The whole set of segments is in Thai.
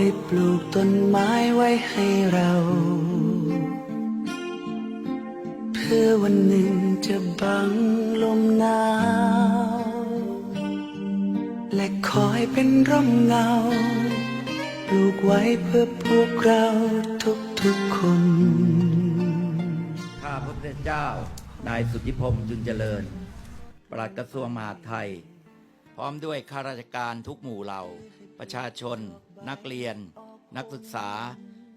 ได้ปลูกต้นไม้ไว้ให้เรา เพื่อวันหนึ่งจะบังลมหนาว และคอยเป็นร่มเงา ปลูกไว้เพื่อพวกเราทุกๆคน ข้าพระพุทธเจ้านายสุทธิพงษ์จุนเจริญ ปลัดกระทรวงมหาดไทย ร้อมด้วยข้าราชการทุกหมู่เหล่า ประชาชน นักเรียน นักศึกษา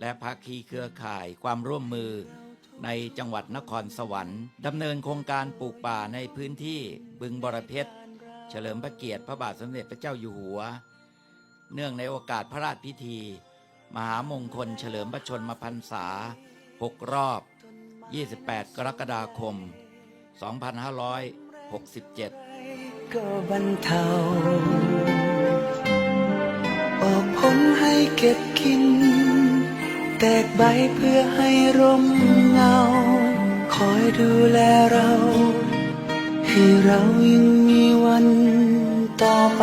และภาคีเครือข่ายความร่วมมือ ในจังหวัดนครสวรรค์ดำเนินโครงการปลูกป่าในพื้นที่บึงบรเพชร เฉลิมพระเกียรติพระบาทสมเด็จพระเจ้าอยู่หัว เนื่องในโอกาสพระราชพิธี มหามงคลเฉลิมพระชนมพรรษา 6 รอบ 28 กรกฎาคม 2567 ก็บรรเทาออกผลให้เก็บกิน แตกใบเพื่อให้ร่มเงา คอยดูแลเรา ให้เรายังมีวันต่อไป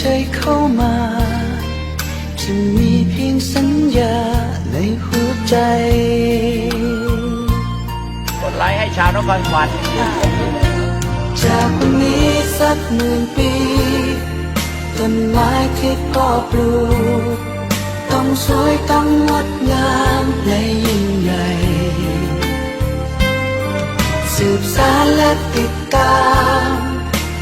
ใจเข้ามา จะมีเพียงสัญญาในหัวใจ กดไลค์ให้ชาวนครสวรรค์จากวันนี้สักหมื่นปี ต้นไม้ที่พ่อปลูก ต้องสวยต้องงดงามและยิ่งใหญ่สืบสารและติดตาม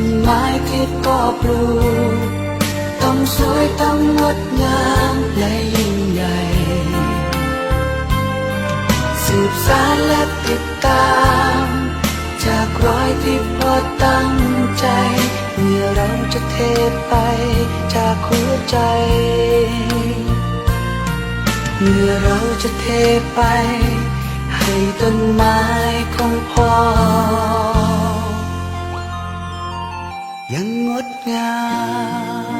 นไม้ที่พ่อปลูกต้องสวยต้องงดงามและยิ่งใหญ่ สืบสารและติดตาม จากรอยที่พ่อตั้งใจ เมื่อเราจะเทไปจากหัวใจ เมื่อเราจะเทไป ให้ต้นไม้ของพ่อ ยังงดงาม